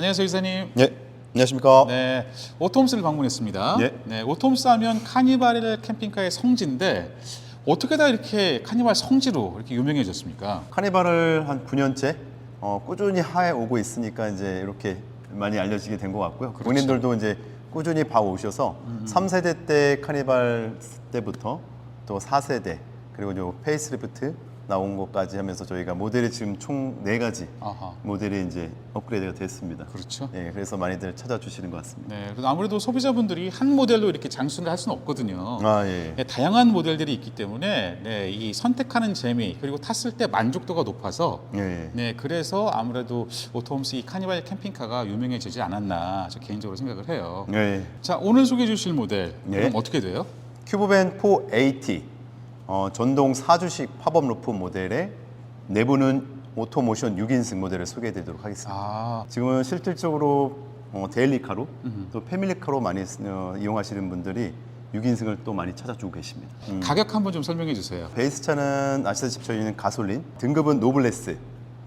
안녕하세요, 이사님. 예, 안녕하십니까. 네, 오톰스를 방문했습니다. 예. 네, 오톰스 하면 카니발 캠핑카의 성지인데 어떻게 다 이렇게 카니발 성지로 이렇게 유명해졌습니까? 카니발을 한 9년째 어, 꾸준히 하에 오고 있으니까 이제 이렇게 많이 알려지게 된 것 같고요. 그렇죠. 본인들도 이제 꾸준히 봐 오셔서 음. 3세대 때 카니발 때부터 또 4세대 그리고 요 페이스리프트 나온 것까지 하면서 저희가 모델이 지금 총 네 가지 아하, 모델이 이제 업그레이드가 됐습니다. 그렇죠. 예, 그래서 많이들 찾아주시는 것 같습니다. 네, 그래도 아무래도 소비자분들이 한 모델로 이렇게 장수를 할 수는 없거든요. 아 예. 네, 다양한 모델들이 있기 때문에 네, 이 선택하는 재미 그리고 탔을 때 만족도가 높아서 예. 예. 네, 그래서 아무래도 오토홈스 이 카니발 캠핑카가 유명해지지 않았나 저 개인적으로 생각을 해요. 예. 자, 오늘 소개해 주실 모델 네. 그럼 어떻게 돼요? 큐브밴 4AT 어, 전동 4주식 팝업 루프 모델의 내부는 오토모션 6인승 모델을 소개해 드리도록 하겠습니다. 아, 지금은 실질적으로 어, 데일리카로 또 패밀리카로 많이 쓰- 어, 이용하시는 분들이 6인승을 또 많이 찾아주고 계십니다. 음. 가격 한번 좀 설명해 주세요. 베이스 차는 아시다시피 저희는 가솔린, 등급은 노블레스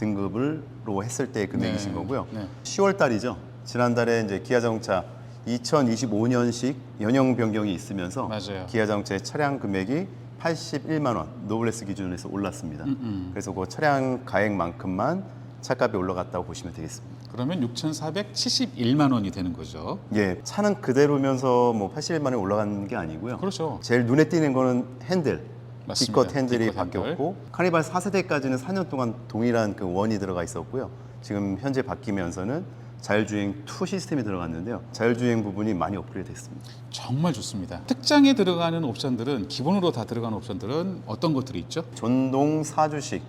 등급으로 했을 때 금액이신 네. 거고요. 네. 10월 달이죠. 지난달에 이제 기아 자동차 2025년식 연형 변경이 있으면서 맞아요. 기아 자동차의 차량 금액이 81만 원 노블레스 기준으로 해서 올랐습니다. 음. 그래서 그 차량 가액만큼만 차값이 올라갔다고 보시면 되겠습니다. 그러면 6,471만 원이 되는 거죠. 예, 차는 그대로면서 뭐 81만 원이 올라간 게 아니고요. 그렇죠. 제일 눈에 띄는 거는 핸들. 맞습니다. 기껏 핸들이 기껏 핸들. 바뀌었고 카니발 4세대까지는 4년 동안 동일한 그 원이 들어가 있었고요. 지금 현재 바뀌면서는 자율주행 2 시스템이 들어갔는데요. 자율주행 부분이 많이 업그레이드 됐습니다. 정말 좋습니다. 특장에 들어가는 옵션들은 기본으로 다 들어가는 옵션들은 어떤 것들이 있죠? 전동 4주식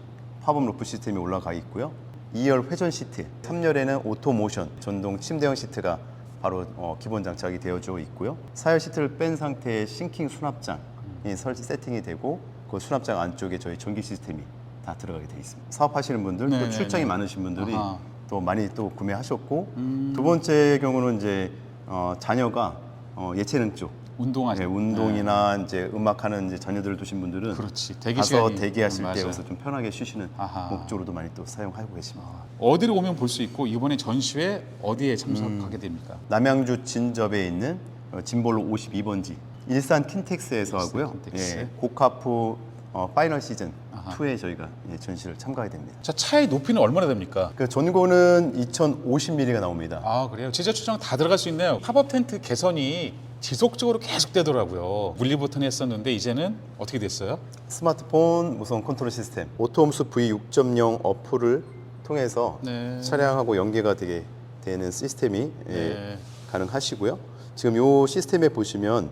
팝업 루프 시스템이 올라가 있고요. 2열 회전 시트, 3열에는 오토 모션 전동 침대형 시트가 바로 어, 기본 장착이 되어져 있고요. 4열 시트를 뺀 상태의 싱킹 수납장이 설치 세팅이 되고 그 수납장 안쪽에 저희 전기 시스템이 다 들어가게 되어 있습니다. 사업하시는 분들, 네네네. 또 출장이 많으신 분들이 아하. 또 많이 또 구매하셨고 음. 두 번째 경우는 이제 어, 자녀가 어, 예체능 쪽 운동하시 네, 운동이나 이제 음악하는 이제 자녀들을 두신 분들은 그렇지. 대기 가서 시간이 대기하실 음, 때 맞아요. 여기서 좀 편하게 쉬시는 아하. 목적으로도 많이 또 사용하고 계십니다. 어디로 오면 볼 수 있고 이번에 전시회 어디에 음. 참석하게 됩니까? 남양주 진접에 있는 어, 진볼로 52번지 일산 킨텍스에서 일산 하고요. 킨텍스. 예, 고카프 어, 파이널 시즌. 2에 저희가 예, 전시를 참가하게 됩니다. 자, 차의 높이는 얼마나 됩니까? 그 전고는 2050mm가 나옵니다. 아 그래요? 제자 추정 다 들어갈 수 있네요. 팝업 텐트 개선이 지속적으로 계속되더라고요. 분리 버튼 했었는데 이제는 어떻게 됐어요? 스마트폰 무선 컨트롤 시스템 오토홈스 V6.0 어플을 통해서 네. 차량하고 연계가 되게 되는 시스템이 예, 네. 가능하시고요. 지금 이 시스템에 보시면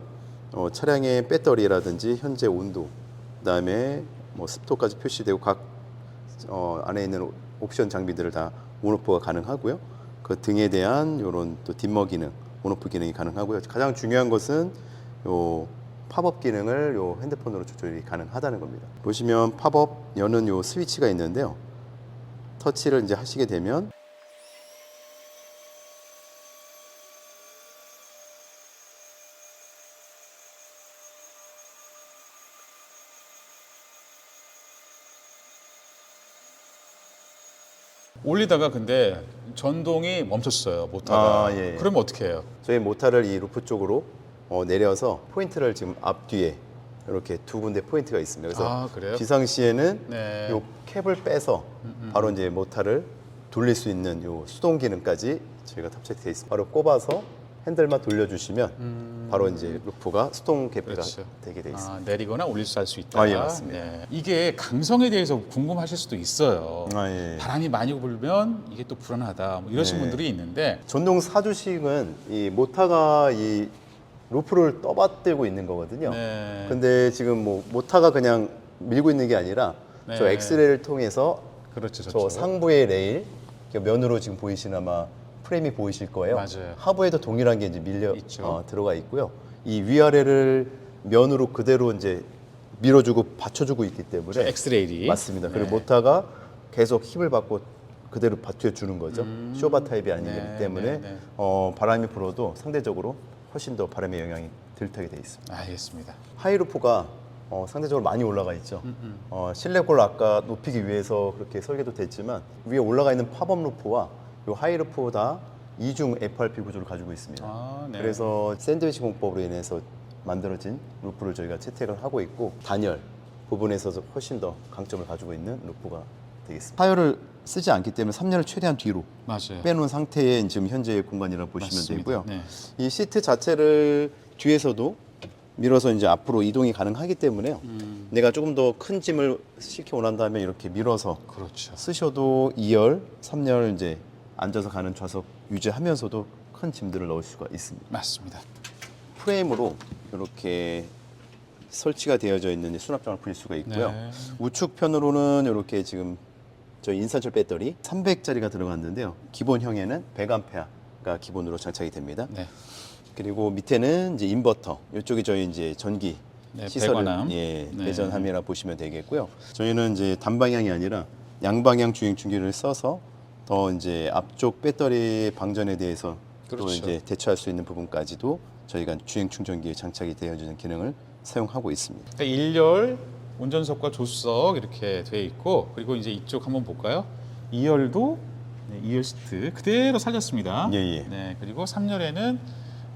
어, 차량의 배터리라든지 현재 온도, 그다음에 뭐 습도까지 표시되고 각 어, 안에 있는 옵션 장비들을 다 온오프가 가능하고요. 그 등에 대한 이런 또 dim머 기능, 온오프 기능이 가능하고요. 가장 중요한 것은 요 팝업 기능을 요 핸드폰으로 조절이 가능하다는 겁니다. 보시면 팝업 여는 요 스위치가 있는데요. 터치를 이제 하시게 되면 올리다가 근데 전동이 멈췄어요 모터가. 아, 예, 예. 그러면 어떻게 해요? 저희 모타를 이 루프 쪽으로 어, 내려서 포인트를 지금 앞뒤에 이렇게 두 군데 포인트가 있습니다. 그래서 아 그래요? 비상시에는 네. 요 캡을 빼서 바로 이제 모타를 돌릴 수 있는 요 수동 기능까지 저희가 탑재되어 있습니다. 바로 꼽아서 핸들만 돌려주시면 바로 이제 루프가 수동 개폐가 음. 그렇죠. 되게 되어 있습니다. 아, 내리거나 올릴 수 할 수 있다. 아, 예, 맞습니다. 네. 이게 강성에 대해서 궁금하실 수도 있어요. 아, 예. 바람이 많이 불면 이게 또 불안하다. 뭐 이러신 네. 분들이 있는데 전동 사주식은 이 모타가 이 루프를 떠받들고 있는 거거든요. 네. 근데 지금 뭐 모타가 그냥 밀고 있는 게 아니라 저 네. 엑스레이를 통해서 그렇죠, 저. 상부의 레일 그 면으로 지금 보이시는 아마 프레임이 보이실 거예요. 맞아요. 하부에도 동일한 게 이제 밀려 있죠. 어, 들어가 있고요. 이 위아래를 면으로 그대로 이제 밀어주고 받쳐주고 있기 때문에 저 엑스레일이 맞습니다. 네. 그리고 모타가 계속 힘을 받고 그대로 받쳐 주는 거죠. 쇼바 타입이 아니기 네, 때문에 네, 네. 어, 바람이 불어도 상대적으로 훨씬 더 바람의 영향이 덜 타게 돼 있습니다. 알겠습니다. 하이루프가 어, 상대적으로 많이 올라가 있죠. 음, 어, 실내골 아까 높이기 위해서 그렇게 설계도 됐지만 위에 올라가 있는 팝업 루프와 요 하이루프 다 이중 FRP 구조를 가지고 있습니다. 아, 네. 그래서 샌드위치 공법으로 인해서 만들어진 루프를 저희가 채택을 하고 있고 단열 부분에서도 훨씬 더 강점을 가지고 있는 루프가 되겠습니다. 타열을 쓰지 않기 때문에 3열을 최대한 뒤로 맞아요. 빼놓은 상태의 지금 현재의 공간이라 고 보시면 맞습니다. 되고요. 네. 이 시트 자체를 뒤에서도 밀어서 이제 앞으로 이동이 가능하기 때문에요. 음, 내가 조금 더 큰 짐을 실기 원한다면 이렇게 밀어서 그렇죠. 쓰셔도 2열, 3열 이제 앉아서 가는 좌석 유지하면서도 큰 짐들을 넣을 수가 있습니다. 맞습니다. 프레임으로 이렇게 설치가 되어져 있는 수납장을 풀 수가 있고요. 네. 우측편으로는 이렇게 지금 저희 인산철 배터리 300짜리가 들어갔는데요. 기본형에는 100A가 기본으로 장착이 됩니다. 네. 그리고 밑에는 이제 인버터 이쪽이 저희 이제 전기 네, 시설을 배관함. 예, 네. 배전함이라 보시면 되겠고요. 저희는 이제 단방향이 아니라 양방향 주행 충격을 써서 더 이제 앞쪽 배터리 방전에 대해서 또 그렇죠. 이제 대처할 수 있는 부분까지도 저희가 주행 충전기에 장착이 되어지는 기능을 사용하고 있습니다. 그러니까 1열 운전석과 조수석 이렇게 돼 있고 그리고 이제 이쪽 한번 볼까요? 2열도 네, 2열 시트 그대로 살렸습니다. 예, 예. 네, 그리고 3열에는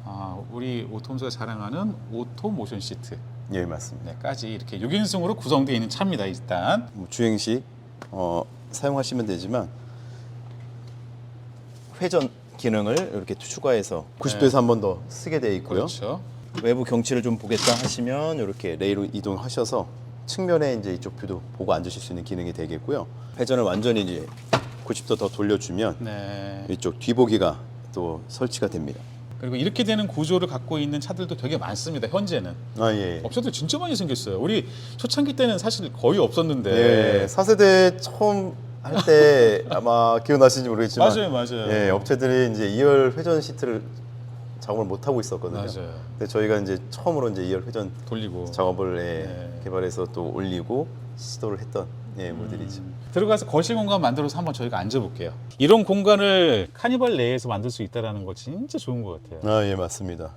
아, 우리 오토홈스가 자랑하는 오토 모션 시트 예, 맞습니다. 네, 까지 이렇게 6인승으로 구성되어 있는 차입니다. 일단 뭐 주행 시 어, 사용하시면 되지만 회전 기능을 이렇게 추가해서 90도에서 한 번 더 쓰게 되어 있고요. 그렇죠. 외부 경치를 좀 보겠다 하시면 이렇게 레일로 이동하셔서 측면에 이제 이쪽 뷰도 보고 앉으실 수 있는 기능이 되겠고요. 회전을 완전히 이제 90도 더 돌려주면 네. 이쪽 뒤보기가 또 설치가 됩니다. 그리고 이렇게 되는 구조를 갖고 있는 차들도 되게 많습니다. 현재는 아 예. 업체들 진짜 많이 생겼어요. 우리 초창기 때는 사실 거의 없었는데. 네. 4세대 처음 할 때 아마 기억나시는지 모르겠지만 맞아요, 맞아요. 예, 업체들이 이제 2열 회전 시트를 작업을 못 하고 있었거든요. 맞아요. 근데 저희가 이제 처음으로 이제 2열 회전 돌리고 작업을 예, 네. 개발해서 또 올리고 시도를 했던 예, 모델이죠. 음, 들어가서 거실 공간 만들어서 한번 저희가 앉아볼게요. 이런 공간을 카니발 내에서 만들 수 있다는 거 진짜 좋은 것 같아요. 아, 예, 맞습니다.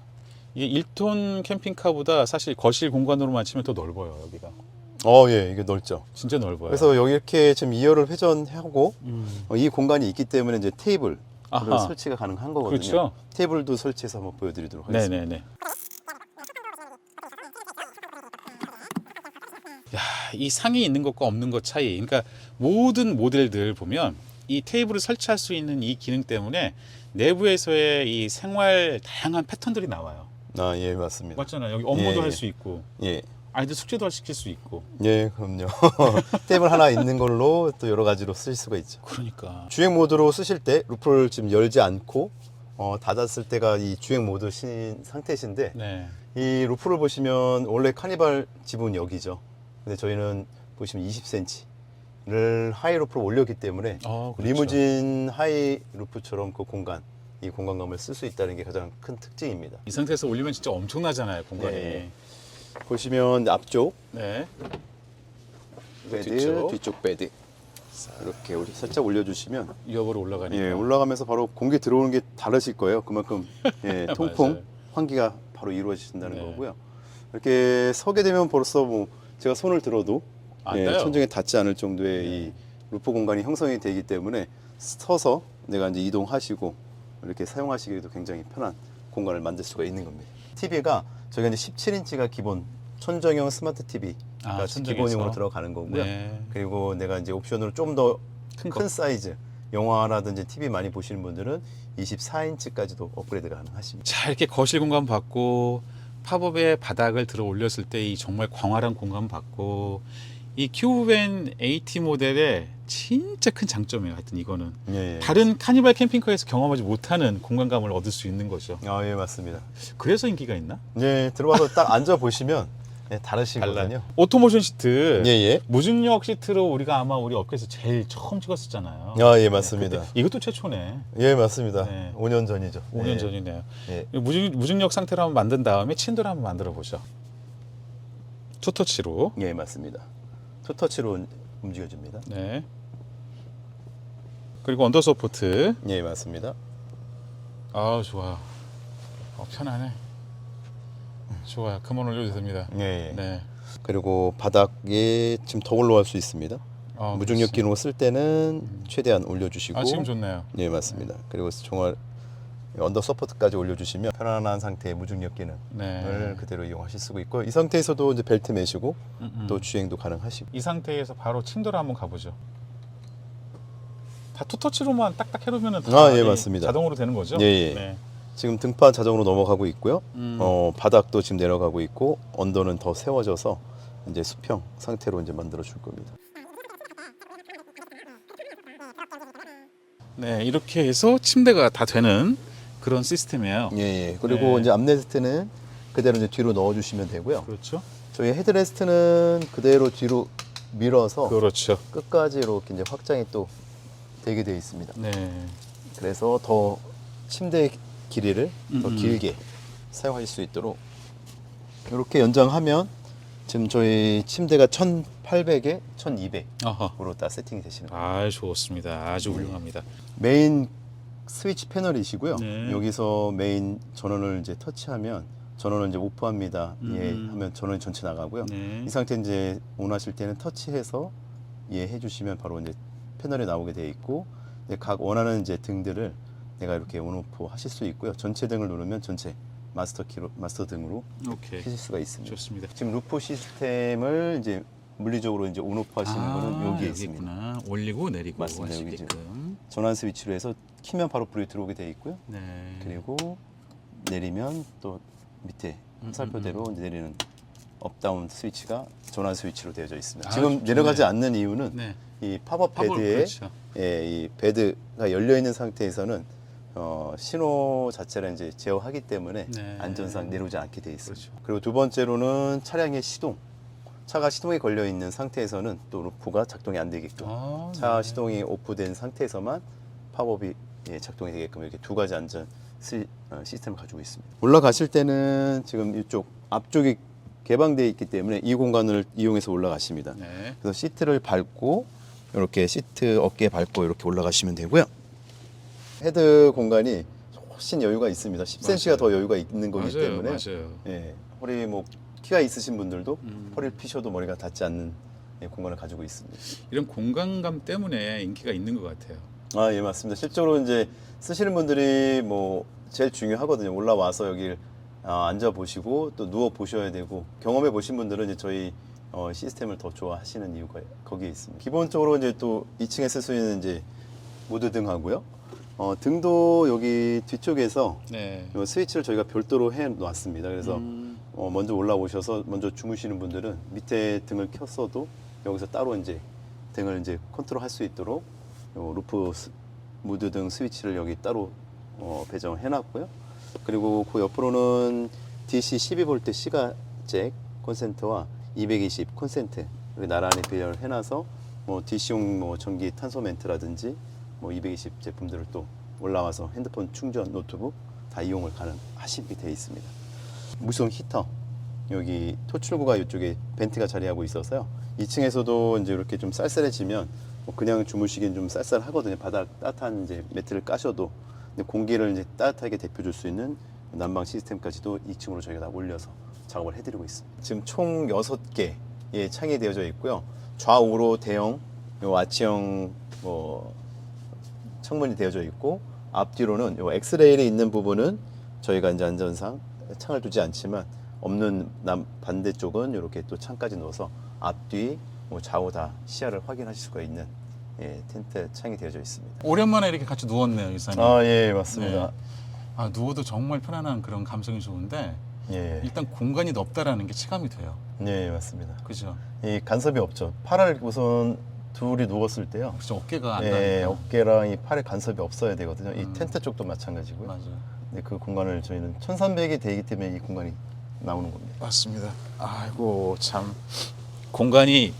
이게 1톤 캠핑카보다 사실 거실 공간으로만 치면 더 넓어요, 여기가. 어, 예, 이게 넓죠. 진짜 넓어요. 그래서 여기 이렇게 지금 2열을 회전하고 음, 어, 이 공간이 있기 때문에 이제 테이블 아하. 설치가 가능한 거거든요. 그렇죠. 테이블도 설치해서 한번 보여드리도록 하겠습니다. 네네네. 야, 이 상이 있는 것과 없는 것 차이. 그러니까 모든 모델들 보면 이 테이블을 설치할 수 있는 이 기능 때문에 내부에서의 이 생활 다양한 패턴들이 나와요. 아, 예, 맞습니다. 맞잖아요. 여기 업무도 예, 예. 할수 있고 예, 아이들 숙제도 할 시킬 수 있고. 예, 그럼요. 테이블 하나 있는 걸로 또 여러 가지로 쓰실 수가 있죠. 그러니까 주행 모드로 쓰실 때 루프를 지금 열지 않고 어, 닫았을 때가 이 주행 모드 신 상태신데 네. 이 루프를 보시면 원래 카니발 지붕은 여기죠. 근데 저희는 보시면 20cm를 하이 루프로 올렸기 때문에 어, 그렇죠. 리무진 하이 루프처럼 그 공간, 이 공간감을 쓸 수 있다는 게 가장 큰 특징입니다. 이 상태에서 올리면 진짜 엄청나잖아요, 공간이. 네. 보시면 앞쪽 네. 베드, 뒤쪽. 뒤쪽, 베드 이렇게 우리 살짝 올려주시면 위협으로 올라가니까. 예, 올라가면서 바로 공기 들어오는 게 다르실 거예요. 그만큼 예, 통풍, 맞아요. 환기가 바로 이루어진다는 네. 거고요. 이렇게 서게 되면 벌써 뭐 제가 손을 들어도 안 예, 돼요. 천정에 닿지 않을 정도의 네. 이 루프 공간이 형성이 되기 때문에 서서 내가 이제 이동하시고 이렇게 사용하시기에도 굉장히 편한 공간을 만들 수가 있는 겁니다. TV가 저희가 이제 17인치가 기본 천정형 스마트 TV가 아, 천정에서? 기본형으로 들어가는 거고요. 네. 그리고 내가 이제 옵션으로 좀 더 큰 큰 거. 사이즈 영화라든지 TV 많이 보시는 분들은 24인치까지도 업그레이드가 가능하십니다. 자 이렇게 거실 공간 받고 팝업의 바닥을 들어 올렸을 때 이 정말 광활한 공간 받고 이 큐브밴 AT 모델의 진짜 큰 장점이에요. 하여튼 이거는 예, 예. 다른 카니발 캠핑카에서 경험하지 못하는 공간감을 얻을 수 있는 거죠. 아, 예, 맞습니다. 그래서 인기가 있나? 예, 들어와서 딱 앉아 보시면 예, 다르시거든요. 오토모션 시트 예, 예. 무중력 시트로 우리가 아마 우리 업계에서 제일 처음 찍었었잖아요. 아, 예, 맞습니다. 그때 이것도 최초네. 예, 맞습니다. 네. 5년 전이죠. 5년 예. 전이네요. 예. 무중, 무중력 상태로 한번 만든 다음에 친도를 한번 만들어 보죠. 투터치로. 예, 맞습니다. 투터치로 움직여줍니다. 네. 그리고 언더 서포트. 예, 맞습니다. 아 좋아. 어, 편하네. 좋아요. 그만 올려도 됩니다. 예, 예. 네. 그리고 바닥에 지금 더 올라갈 수 있습니다. 어, 무중력. 기능을 쓸 때는 최대한 올려주시고 아 지금 좋네요. 예, 맞습니다. 그리고 종알 언더 서포트까지 올려주시면 편안한 상태의 무중력 기능을 네. 그대로 이용하실 수가 있고 이 상태에서도 이제 벨트 매시고 음, 음. 또 주행도 가능하시고 이 상태에서 바로 침도를 한번 가보죠. 다 투터치로만 딱딱 해놓으면 아, 예, 맞습니다. 자동으로 되는 거죠? 예, 예. 네. 지금 등판 자동으로 넘어가고 있고요. 음. 어, 바닥도 지금 내려가고 있고 언더는 더 세워져서 이제 수평 상태로 이제 만들어 줄 겁니다. 네, 이렇게 해서 침대가 다 되는 그런 시스템이에요. 예, 예. 그리고 네. 이제 암레스트는 그대로 이제 뒤로 넣어 주시면 되고요. 그렇죠. 저희 헤드레스트는 그대로 뒤로 밀어서 그렇죠. 끝까지 이렇게 이제 확장이 또 되게 되어 있습니다. 네. 그래서 더 침대 길이를 더 음, 음. 길게 사용할 수 있도록 이렇게 연장하면 지금 저희 침대가 1800에 1200으로 아하. 다 세팅이 되시는 거예요. 아, 좋습니다. 아주 훌륭합니다. 메인 스위치 패널이시고요. 네. 여기서 메인 전원을 이제 터치하면 전원을 이제 오프합니다. 예 음. 하면 전원이 전체 나가고요. 네. 이 상태 이제 온하실 때는 터치해서 예 해주시면 바로 이제 패널이 나오게 되어 있고 이제 각 원하는 이제 등들을 내가 이렇게 온오프 하실 수 있고요. 전체 등을 누르면 전체 마스터 키로 마스터 등으로 오케이. 켜실 수가 있습니다. 좋습니다. 지금 루프 시스템을 이제 물리적으로 이제 온오프 하시는 거는 여기에 아, 여기 있습니다. 있구나. 올리고 내리고 맞습니다. 할수 여기 있게끔. 전환 스위치로 해서 키면 바로 불이 들어오게 되어 있고요. 네. 그리고 내리면 또 밑에 음, 화살표대로 이제 내리는 업다운 스위치가 전환 스위치로 되어져 있습니다. 아, 지금 좋네. 내려가지 않는 이유는 네. 이 팝업 팝업, 베드에 그렇죠. 예, 이 베드가 열려 있는 상태에서는 어, 신호 자체를 이제 제어하기 때문에 네. 안전상 내려오지 않게 돼 있습니다. 그렇죠. 그리고 두 번째로는 차량의 시동, 차가 시동이 걸려 있는 상태에서는 또 루프가 작동이 안 되게끔 아, 차 네. 시동이 오프된 상태에서만 팝업이 예, 작동이 되게끔 이렇게 두 가지 안전 시, 어, 시스템을 가지고 있습니다. 올라가실 때는 지금 이쪽 앞쪽이 개방되어 있기 때문에 이 공간을 이용해서 올라가십니다. 네. 그래서 시트를 밟고 이렇게 시트 어깨 밟고 이렇게 올라가시면 되고요. 헤드 공간이 훨씬 여유가 있습니다. 10cm가 맞아요. 더 여유가 있는 거기 맞아요. 때문에 맞아요. 예, 허리 뭐 키가 있으신 분들도 음. 허리를 피셔도 머리가 닿지 않는 예, 공간을 가지고 있습니다. 이런 공간감 때문에 인기가 있는 것 같아요. 아, 예, 맞습니다. 실제로 이제 쓰시는 분들이 뭐 제일 중요하거든요. 올라와서 여기 아, 앉아 보시고 또 누워 보셔야 되고 경험해 보신 분들은 이제 저희 어, 시스템을 더 좋아하시는 이유가 거기에 있습니다. 기본적으로 이제 또 2층에 쓸 수 있는 이제 모드 등하고요. 어, 등도 여기 뒤쪽에서 네. 요 스위치를 저희가 별도로 해 놨습니다. 그래서 음, 어, 먼저 올라오셔서 먼저 주무시는 분들은 밑에 등을 켰어도 여기서 따로 이제 등을 이제 컨트롤 할 수 있도록 요 루프 스- 무드 등 스위치를 여기 따로 어, 배정해 놨고요. 그리고 그 옆으로는 DC 12V 시가 잭 콘센트와 220 콘센트 나란히 배열해 놔서 뭐 DC용 뭐 전기 탄소 멘트라든지 뭐 220 제품들을 또 올라와서 핸드폰 충전 노트북 다 이용을 가능하시게 되어 있습니다. 무선 히터 여기 토출구가 이쪽에 벤트가 자리하고 있어서요. 2층에서도 이제 이렇게 좀 쌀쌀해지면 뭐 그냥 주무시기엔 좀 쌀쌀하거든요. 바닥 따뜻한 이제 매트를 까셔도 공기를 이제 따뜻하게 데펴줄 수 있는 난방 시스템까지도 2층으로 저희가 다 올려서 작업을 해드리고 있습니다. 지금 총 6개의 창이 되어져 있고요. 좌우로 대형 요 아치형 뭐 창문이 되어져 있고 앞뒤로는 요 엑스레일이 있는 부분은 저희가 이제 안전상 창을 두지 않지만 없는 남 반대쪽은 이렇게 또 창까지 넣어서 앞뒤 뭐 좌우 다 시야를 확인하실 수가 있는 예, 텐트 창이 되어져 있습니다. 오랜만에 이렇게 같이 누웠네요, 이사님. 예 네. 아, 누워도 정말 편안한 그런 감성이 좋은데 예, 일단 공간이 넓다라는 게 체감이 돼요. 예 맞습니다. 그죠? 이 간섭이 없죠. 팔을 우선 둘이 누웠을 때요. 그죠? 어깨가 안 예, 닿으니까. 어깨랑 이 팔에 간섭이 없어야 되거든요. 이 음. 텐트 쪽도 마찬가지고요. 맞아요. 근데 그 공간을 저희는 1300이 되기 때문에 이 공간이 나오는 겁니다. 맞습니다. 아이고 참 공간이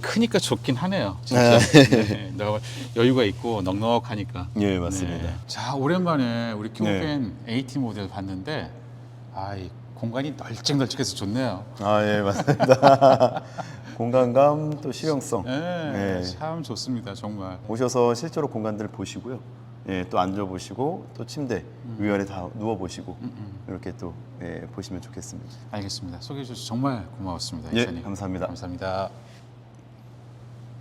크니까 좋긴 하네요. 진짜 네, 너- 여유가 있고 넉넉하니까. 예, 맞습니다. 네. 자 오랜만에 우리 큐펜 AT 모델 봤는데 아이 공간이 널찍널찍해서 좋네요. 아, 예, 맞습니다. 공간감 또 실용성. 네, 네. 참 좋습니다 정말. 오셔서 실제로 공간들을 보시고요. 예, 또 앉아 보시고 또 침대 위아래 다 누워 보시고 음, 음. 이렇게 또 예, 보시면 좋겠습니다. 알겠습니다. 소개해 주셔서 정말 고마웠습니다. 예, 이사님. 감사합니다. 감사합니다.